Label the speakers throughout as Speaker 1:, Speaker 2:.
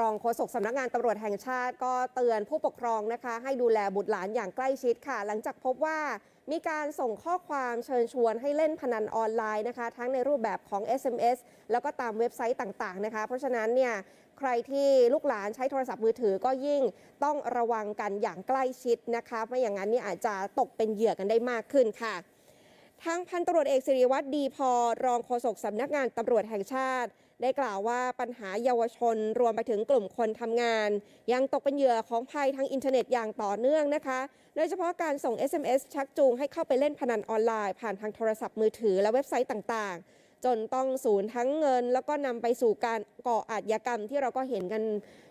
Speaker 1: รองโฆษกสำนักงานตำรวจแห่งชาติก็เตือนผู้ปกครองนะคะ ให้ดูแลบุตรหลานอย่างใกล้ชิดค่ะ หลังจากพบว่ามีการส่งข้อความเชิญชวนให้เล่นพนันออนไลน์นะคะ ทั้งในรูปแบบของ SMS แล้วก็ตามเว็บไซต์ต่างๆนะคะ เพราะฉะนั้นเนี่ยใครที่ลูกหลานใช้โทรศัพท์มือถือก็ยิ่งต้องระวังกันอย่างใกล้ชิดนะคะ ไม่อย่างนั้นเนี่ยอาจจะตกเป็นเหยื่อกันได้มากขึ้นค่ะ ทางพันตำรวจเอกสิริวัตรดีพอรองโฆษกสำนักงานตำรวจแห่งชาติ ได้กล่าวว่าปัญหาเยาวชนรวมไปถึงกลุ่มคนทำงาน ยังตกเป็นเหยื่อของภัยทางอินเทอร์เน็ตอย่างต่อเนื่องนะคะ โดยเฉพาะการส่ง SMS ชักจูงให้เข้าไปเล่นพนันออนไลน์ ผ่านทางโทรศัพท์มือถือและเว็บไซต์ต่างๆ จนต้องสูญทั้งเงิน แล้วก็นำไปสู่การก่ออาชญากรรมที่เราก็เห็นกัน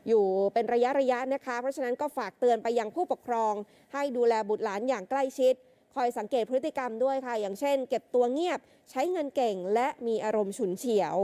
Speaker 1: อยู่เป็นระยะระยะๆนะคะ เพราะฉะนั้นก็ฝากเตือนไปยังผู้ปกครอง ให้ดูแลบุตรหลานอย่างใกล้ชิด คอยสังเกตพฤติกรรมด้วยค่ะ อย่างเช่น เก็บตัวเงียบ ใช้เงินเก่ง และมีอารมณ์ฉุนเฉียว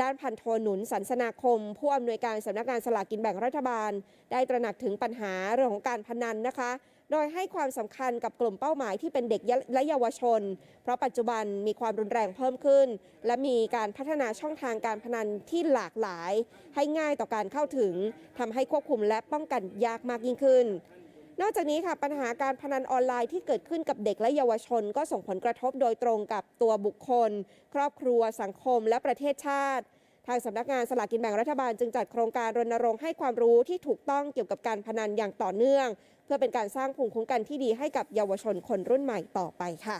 Speaker 1: ด้านพันโทหนุนสันสนาคม ผู้อำนวยการสำนักงานสลากกินแบ่งรัฐบาล ได้ตระหนักถึงปัญหาเรื่องของการพนันนะคะ โดยให้ความสำคัญกับกลุ่มเป้าหมายที่เป็นเด็กและเยาวชน เพราะปัจจุบันมีความรุนแรงเพิ่มขึ้น และมีการพัฒนาช่องทางการพนันที่หลากหลาย ให้ง่ายต่อการเข้าถึงทำให้ควบคุมและป้องกันยากมากยิ่งขึ้น นอกจากนี้ค่ะปัญหาการพนันออนไลน์ที่เกิดขึ้นกับเด็กและเยาวชน ก็ส่งผลกระทบโดยตรงกับตัวบุคคล ครอบครัว สังคม และประเทศชาติ ทางสำนักงานสลากกินแบ่งรัฐบาลจึงจัดโครงการรณรงค์ให้ความรู้ที่ถูกต้องเกี่ยวกับการพนันอย่างต่อเนื่อง เพื่อเป็นการสร้างภูมิคุ้มกันที่ดีให้กับเยาวชนคนรุ่นใหม่ต่อไปค่ะ